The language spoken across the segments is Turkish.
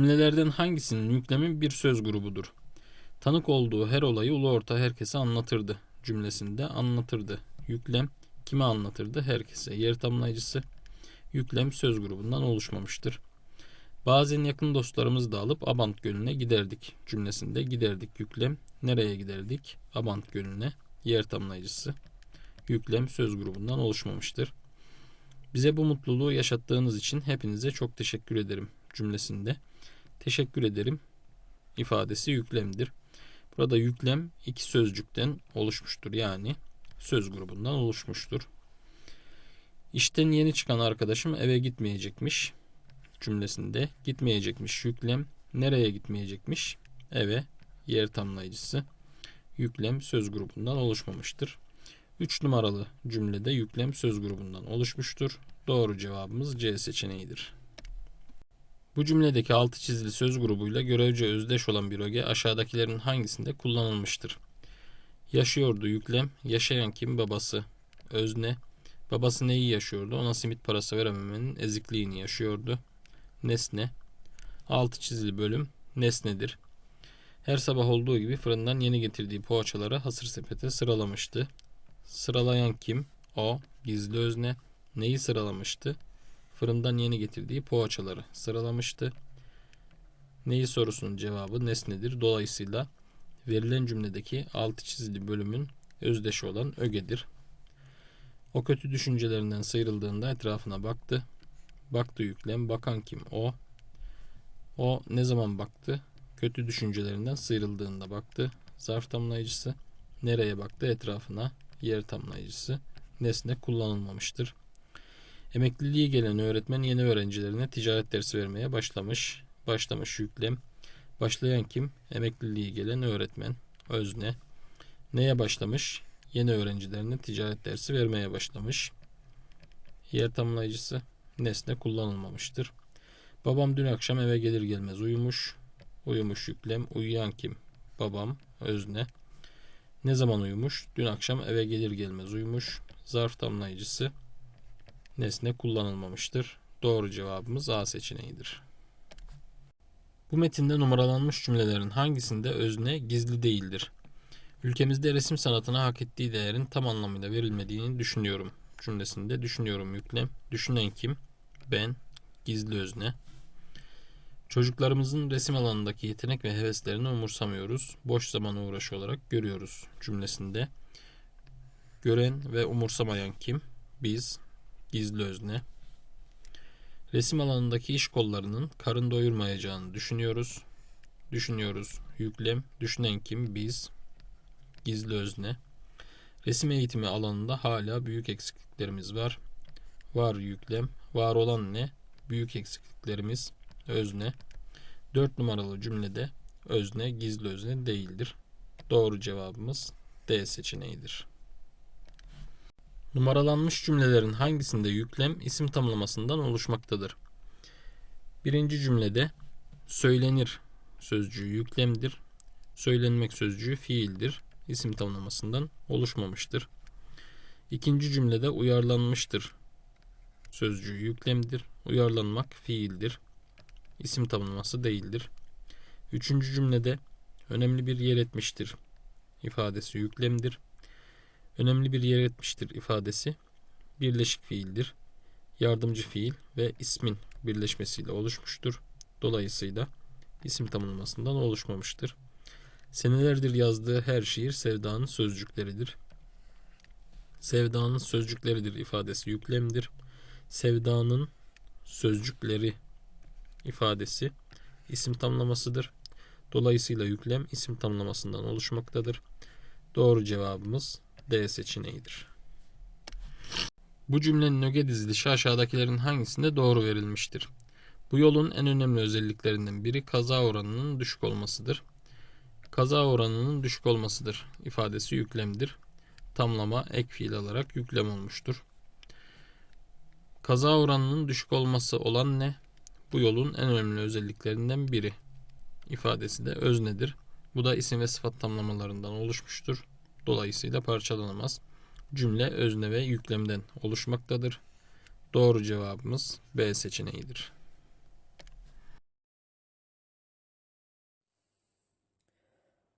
Cümlelerden hangisinin yüklemi bir söz grubudur? Tanık olduğu her olayı ulu orta herkese anlatırdı cümlesinde anlatırdı. Yüklem kime anlatırdı? Herkese. Yer tamlayıcısı yüklem söz grubundan oluşmamıştır. Bazen yakın dostlarımızı da alıp Abant Gölü'ne giderdik cümlesinde giderdik yüklem. Nereye giderdik? Abant Gölü'ne. Yer tamlayıcısı yüklem söz grubundan oluşmamıştır. Bize bu mutluluğu yaşattığınız için hepinize çok teşekkür ederim cümlesinde. Teşekkür ederim ifadesi yüklemdir. Burada yüklem iki sözcükten oluşmuştur. Yani söz grubundan oluşmuştur. İşten yeni çıkan arkadaşım eve gitmeyecekmiş cümlesinde gitmeyecekmiş yüklem nereye gitmeyecekmiş eve yer tamlayıcısı yüklem söz grubundan oluşmamıştır. 3 numaralı cümlede yüklem söz grubundan oluşmuştur. Doğru cevabımız C seçeneğidir. Bu cümledeki altı çizili söz grubuyla görevce özdeş olan bir öge aşağıdakilerin hangisinde kullanılmıştır? Yaşıyordu yüklem, yaşayan kim babası, özne, babası neyi yaşıyordu, ona simit parası verememenin ezikliğini yaşıyordu, nesne, altı çizili bölüm, nesnedir. Her sabah olduğu gibi fırından yeni getirdiği poğaçaları hasır sepete sıralamıştı. Sıralayan kim? O, gizli özne. Neyi sıralamıştı? Fırından yeni getirdiği poğaçaları sıralamıştı. Neyi sorusunun cevabı nesnedir. Dolayısıyla verilen cümledeki altı çizili bölümün özdeşi olan ögedir. O kötü düşüncelerinden sıyrıldığında etrafına baktı. Baktı yüklem. Bakan kim? O. O ne zaman baktı? Kötü düşüncelerinden sıyrıldığında baktı. Zarf tamlayıcısı. Nereye baktı? Etrafına. Yer tamlayıcısı. Nesne kullanılmamıştır. Emekliliği gelen öğretmen yeni öğrencilerine ticaret dersi vermeye başlamış. Başlamış yüklem. Başlayan kim? Emekliliği gelen öğretmen. Özne. Neye başlamış? Yeni öğrencilerine ticaret dersi vermeye başlamış. Yer tamlayıcısı nesne kullanılmamıştır. Babam dün akşam eve gelir gelmez uyumuş. Uyumuş yüklem. Uyuyan kim? Babam. Özne. Ne zaman uyumuş? Dün akşam eve gelir gelmez uyumuş. Zarf tamlayıcısı nesne kullanılmamıştır. Doğru cevabımız A seçeneğidir. Bu metinde numaralanmış cümlelerin hangisinde özne gizli değildir? Ülkemizde resim sanatına hak ettiği değerin tam anlamıyla verilmediğini düşünüyorum. Cümlesinde düşünüyorum yüklem. Düşünen kim? Ben. Gizli özne. Çocuklarımızın resim alanındaki yetenek ve heveslerini umursamıyoruz. Boş zamana uğraşı olarak görüyoruz cümlesinde. Gören ve umursamayan kim? Biz. Gizli özne. Resim alanındaki iş kollarının karın doyurmayacağını düşünüyoruz. Düşünüyoruz. Yüklem. Düşünen kim? Biz. Gizli özne. Resim eğitimi alanında hala büyük eksikliklerimiz var. Var yüklem. Var olan ne? Büyük eksikliklerimiz. Özne. 4 numaralı cümlede özne gizli özne değildir. Doğru cevabımız D seçeneğidir. Numaralanmış cümlelerin hangisinde yüklem isim tamlamasından oluşmaktadır? Birinci cümlede söylenir sözcüğü yüklemdir. Söylenmek sözcüğü fiildir. İsim tamlamasından oluşmamıştır. İkinci cümlede uyarlanmıştır sözcüğü yüklemdir. Uyarlanmak fiildir. İsim tamlaması değildir. Üçüncü cümlede önemli bir yer etmiştir ifadesi yüklemdir. Önemli bir yer etmiştir ifadesi birleşik fiildir. Yardımcı fiil ve ismin birleşmesiyle oluşmuştur. Dolayısıyla isim tamlamasından oluşmamıştır. Senelerdir yazdığı her şiir Sevda'nın sözcükleridir. Sevda'nın sözcükleridir ifadesi yüklemdir. Sevda'nın sözcükleri ifadesi isim tamlamasıdır. Dolayısıyla yüklem isim tamlamasından oluşmaktadır. Doğru cevabımız D seçeneğidir. Bu cümlenin öge dizilişi aşağıdakilerin hangisinde doğru verilmiştir? Bu yolun en önemli özelliklerinden biri kaza oranının düşük olmasıdır. Kaza oranının düşük olmasıdır ifadesi yüklemdir. Tamlama ek fiil alarak yüklem olmuştur. Kaza oranının düşük olması olan ne? Bu yolun en önemli özelliklerinden biri. ifadesi de öznedir. Bu da isim ve sıfat tamlamalarından oluşmuştur. Dolayısıyla parçalanamaz. Cümle özne ve yüklemden oluşmaktadır. Doğru cevabımız B seçeneğidir.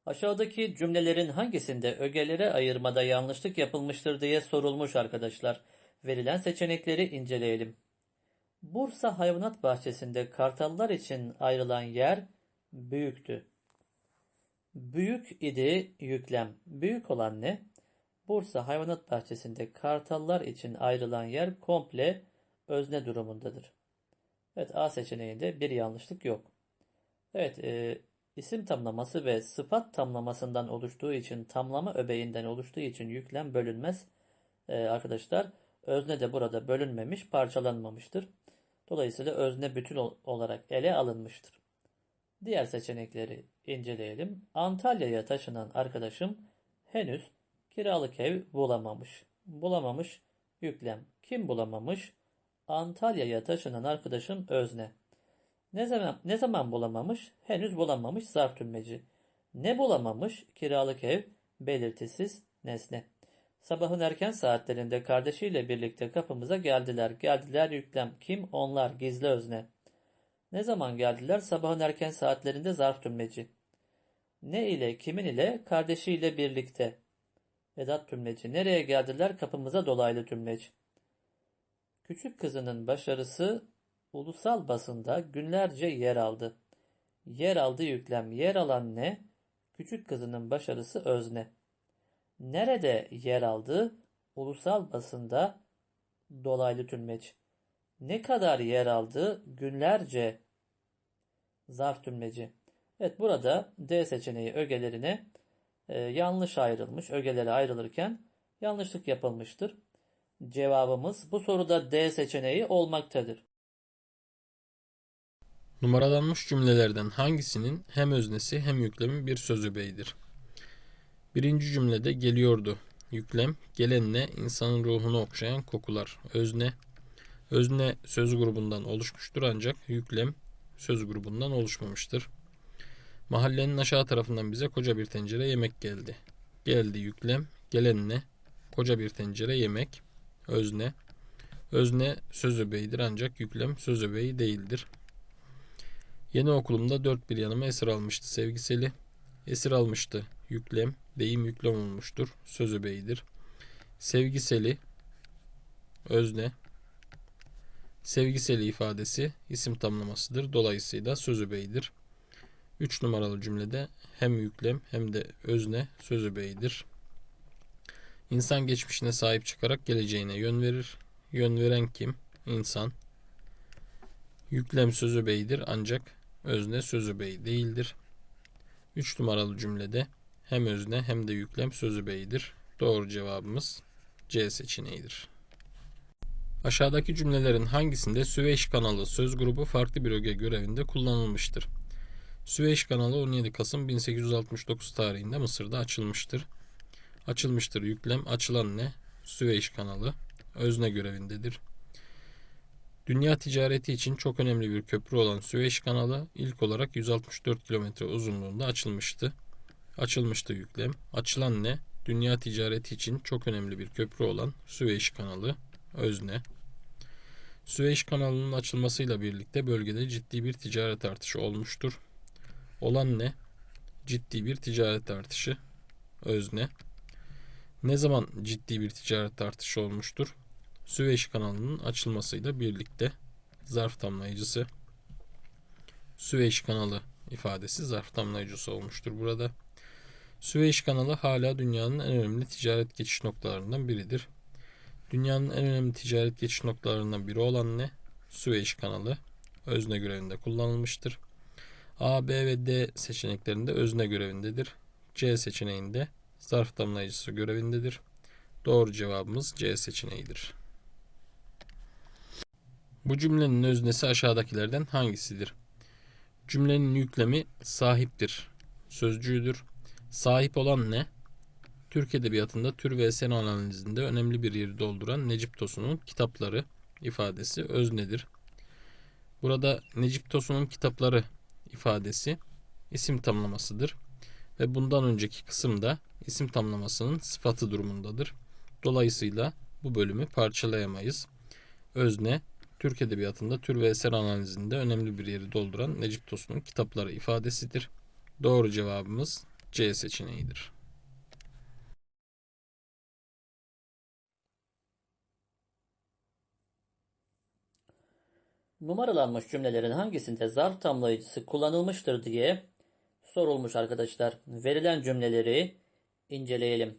Aşağıdaki cümlelerin hangisinde ögelere ayırmada yanlışlık yapılmıştır diye sorulmuş arkadaşlar. Verilen seçenekleri inceleyelim. Bursa Hayvanat Bahçesi'nde kartallar için ayrılan yer büyüktü. Büyük idi yüklem. Büyük olan ne? Bursa Hayvanat Bahçesi'nde kartallar için ayrılan yer komple özne durumundadır. Evet A seçeneğinde bir yanlışlık yok. Evet e, isim tamlaması ve sıfat tamlamasından oluştuğu için tamlama öbeğinden oluştuğu için yüklem bölünmez. E, arkadaşlar özne de burada bölünmemiş parçalanmamıştır. Dolayısıyla özne bütün ol- olarak ele alınmıştır. Diğer seçenekleri inceleyelim. Antalya'ya taşınan arkadaşım henüz kiralık ev bulamamış. Bulamamış yüklem. Kim bulamamış? Antalya'ya taşınan arkadaşım özne. Ne zaman ne zaman bulamamış? Henüz bulamamış zarf tümleci. Ne bulamamış? Kiralık ev belirtisiz nesne. Sabahın erken saatlerinde kardeşiyle birlikte kapımıza geldiler. Geldiler yüklem. Kim? Onlar. Gizli özne. Ne zaman geldiler? Sabahın erken saatlerinde zarf tümleci. Ne ile, kimin ile? Kardeşiyle birlikte. Vedat tümleci. Nereye geldiler? Kapımıza dolaylı tümleç. Küçük kızının başarısı ulusal basında günlerce yer aldı. Yer aldı yüklem. Yer alan ne? Küçük kızının başarısı özne. Nerede yer aldı? Ulusal basında dolaylı tümleç. Ne kadar yer aldı? Günlerce zarf tümleci. Evet burada D seçeneği ögelerine e, yanlış ayrılmış. Ögelere ayrılırken yanlışlık yapılmıştır. Cevabımız bu soruda D seçeneği olmaktadır. Numaralanmış cümlelerden hangisinin hem öznesi hem yüklemi bir söz öbeğidir? Birinci cümlede geliyordu. Yüklem, gelenle insanın ruhunu okşayan kokular. Özne, özne söz grubundan oluşmuştur ancak yüklem söz grubundan oluşmamıştır. Mahallenin aşağı tarafından bize koca bir tencere yemek geldi. Geldi yüklem, gelenle koca bir tencere yemek. Özne, özne söz öbeğidir ancak yüklem söz öbeği değildir. Yeni okulumda dört bir yanıma esir almıştı sevgiseli. Esir almıştı. Yüklem, deyim yüklem olmuştur. Söz öbeğidir. Sevgiseli, özne. Sevgiseli ifadesi isim tamlamasıdır. Dolayısıyla söz öbeğidir. Üç numaralı cümlede hem yüklem hem de özne söz öbeğidir. İnsan geçmişine sahip çıkarak geleceğine yön verir. Yön veren kim? İnsan. Yüklem söz öbeğidir ancak özne söz öbeği değildir. 3 numaralı cümlede hem özne hem de yüklem söz öbeğidir. Doğru cevabımız C seçeneğidir. Aşağıdaki cümlelerin hangisinde Süveyş kanalı söz grubu farklı bir öge görevinde kullanılmıştır? Süveyş kanalı 17 Kasım 1869 tarihinde Mısır'da açılmıştır. Açılmıştır yüklem açılan ne? Süveyş kanalı özne görevindedir. Dünya ticareti için çok önemli bir köprü olan Süveyş kanalı ilk olarak 164 kilometre uzunluğunda açılmıştı. Açılmıştı yüklem. Açılan ne? Dünya ticareti için çok önemli bir köprü olan Süveyş kanalı özne. Süveyş kanalının açılmasıyla birlikte bölgede ciddi bir ticaret artışı olmuştur. Olan ne? Ciddi bir ticaret artışı özne. Ne zaman ciddi bir ticaret artışı olmuştur? Süveyş kanalının açılmasıyla birlikte zarf tamlayıcısı Süveyş kanalı ifadesi zarf tamlayıcısı olmuştur burada. Süveyş kanalı hala dünyanın en önemli ticaret geçiş noktalarından biridir. Dünyanın en önemli ticaret geçiş noktalarından biri olan ne? Süveyş kanalı özne görevinde kullanılmıştır. A, B ve D seçeneklerinde özne görevindedir. C seçeneğinde zarf tamlayıcısı görevindedir. Doğru cevabımız C seçeneğidir. Bu cümlenin öznesi aşağıdakilerden hangisidir? Cümlenin yüklemi sahiptir. Sözcüğüdür. Sahip olan ne? Türk Edebiyatı'nda tür ve eser analizinde önemli bir yeri dolduran Necip Tosun'un kitapları ifadesi öznedir. Burada Necip Tosun'un kitapları ifadesi isim tamlamasıdır ve bundan önceki kısımda isim tamlamasının sıfatı durumundadır. Dolayısıyla bu bölümü parçalayamayız. Özne Türk Edebiyatı'nda tür ve eser analizinde önemli bir yeri dolduran Necip Tosun'un kitapları ifadesidir. Doğru cevabımız C seçeneğidir. Numaralanmış cümlelerin hangisinde zarf tamlayıcısı kullanılmıştır diye sorulmuş arkadaşlar. Verilen cümleleri inceleyelim.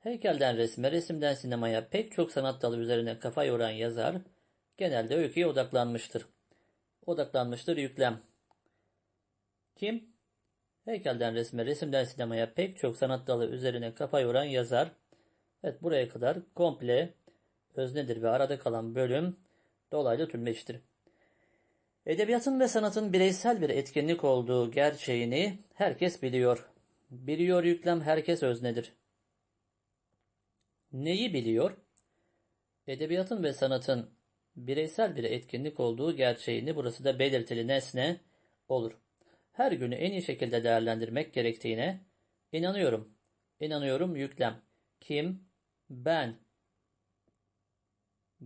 Heykelden resme, resimden sinemaya pek çok sanat dalı üzerine kafa yoran yazar genelde öyküye odaklanmıştır. Odaklanmıştır yüklem. Kim? Heykelden resme, resimden sinemaya pek çok sanat dalı üzerine kafa yoran yazar. Evet buraya kadar komple öznedir ve arada kalan bölüm dolaylı tümleçtir. Edebiyatın ve sanatın bireysel bir etkinlik olduğu gerçeğini herkes biliyor. Biliyor yüklem herkes öznedir. Neyi biliyor? Edebiyatın ve sanatın bireysel bir etkinlik olduğu gerçeğini burası da belirtili nesne olur. Her günü en iyi şekilde değerlendirmek gerektiğine inanıyorum. İnanıyorum yüklem. Kim? Ben.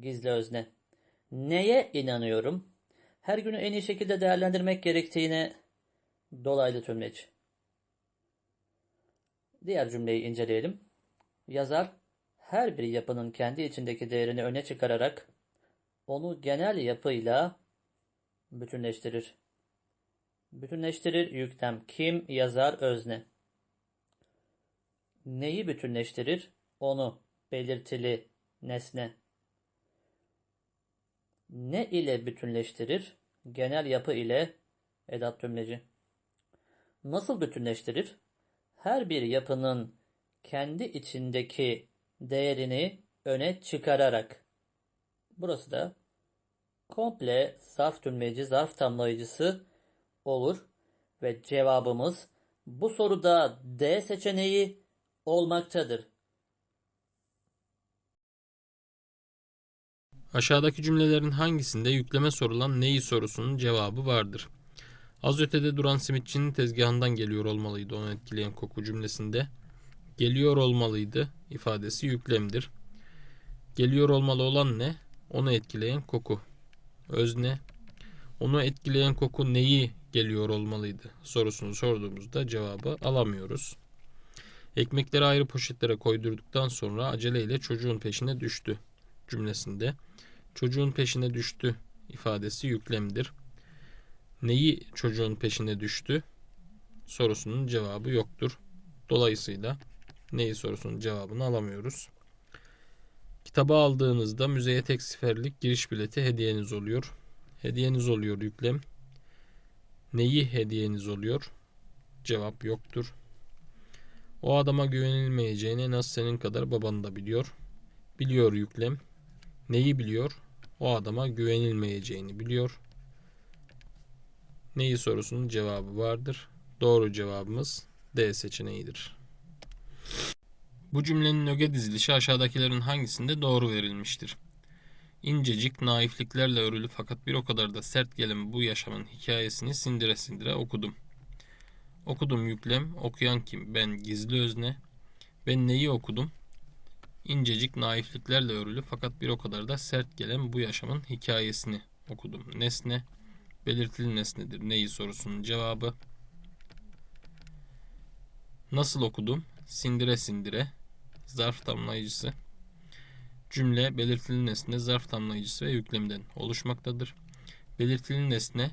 Gizli özne. Neye inanıyorum? Her günü en iyi şekilde değerlendirmek gerektiğine dolaylı tümleç. Diğer cümleyi inceleyelim. Yazar her bir yapının kendi içindeki değerini öne çıkararak onu genel yapıyla bütünleştirir. Bütünleştirir yüklem. Kim yazar özne. Neyi bütünleştirir? Onu belirtili nesne. Ne ile bütünleştirir? Genel yapı ile edat tümleci. Nasıl bütünleştirir? Her bir yapının kendi içindeki değerini öne çıkararak. Burası da komple zarf tümleci, zarf tamlayıcısı olur ve cevabımız bu soruda D seçeneği olmaktadır. Aşağıdaki cümlelerin hangisinde yükleme sorulan neyi sorusunun cevabı vardır? Az ötede duran simitçinin tezgahından geliyor olmalıydı onu etkileyen koku cümlesinde. Geliyor olmalıydı ifadesi yüklemdir. Geliyor olmalı olan ne? Onu etkileyen koku. Özne. Onu etkileyen koku neyi geliyor olmalıydı sorusunu sorduğumuzda cevabı alamıyoruz. Ekmekleri ayrı poşetlere koydurduktan sonra aceleyle çocuğun peşine düştü cümlesinde çocuğun peşine düştü ifadesi yüklemdir. Neyi çocuğun peşine düştü sorusunun cevabı yoktur. Dolayısıyla neyi sorusunun cevabını alamıyoruz. Kitabı aldığınızda müzeye tek seferlik giriş bileti hediyeniz oluyor. Hediyeniz oluyor yüklem. Neyi hediyeniz oluyor? Cevap yoktur. O adama güvenilmeyeceğini en az senin kadar baban da biliyor. Biliyor yüklem. Neyi biliyor? O adama güvenilmeyeceğini biliyor. Neyi sorusunun cevabı vardır. Doğru cevabımız D seçeneğidir. Bu cümlenin öge dizilişi aşağıdakilerin hangisinde doğru verilmiştir? İncecik, naifliklerle örülü fakat bir o kadar da sert gelen bu yaşamın hikayesini sindire sindire okudum. Okudum yüklem, okuyan kim? Ben gizli özne. Ben neyi okudum? İncecik naifliklerle örülü fakat bir o kadar da sert gelen bu yaşamın hikayesini okudum. Nesne, belirtili nesnedir. Neyi sorusunun cevabı. Nasıl okudum? Sindire sindire. Zarf tamlayıcısı. Cümle belirtili nesne, zarf tamlayıcısı ve yüklemden oluşmaktadır. Belirtili nesne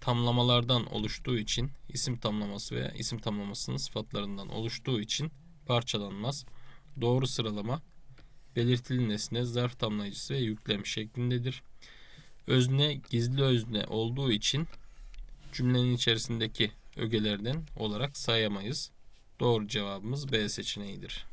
tamlamalardan oluştuğu için isim tamlaması veya isim tamlamasının sıfatlarından oluştuğu için parçalanmaz. Doğru sıralama belirtili nesne, zarf tamlayıcısı ve yüklem şeklindedir. Özne gizli özne olduğu için cümlenin içerisindeki ögelerden olarak sayamayız. Doğru cevabımız B seçeneğidir.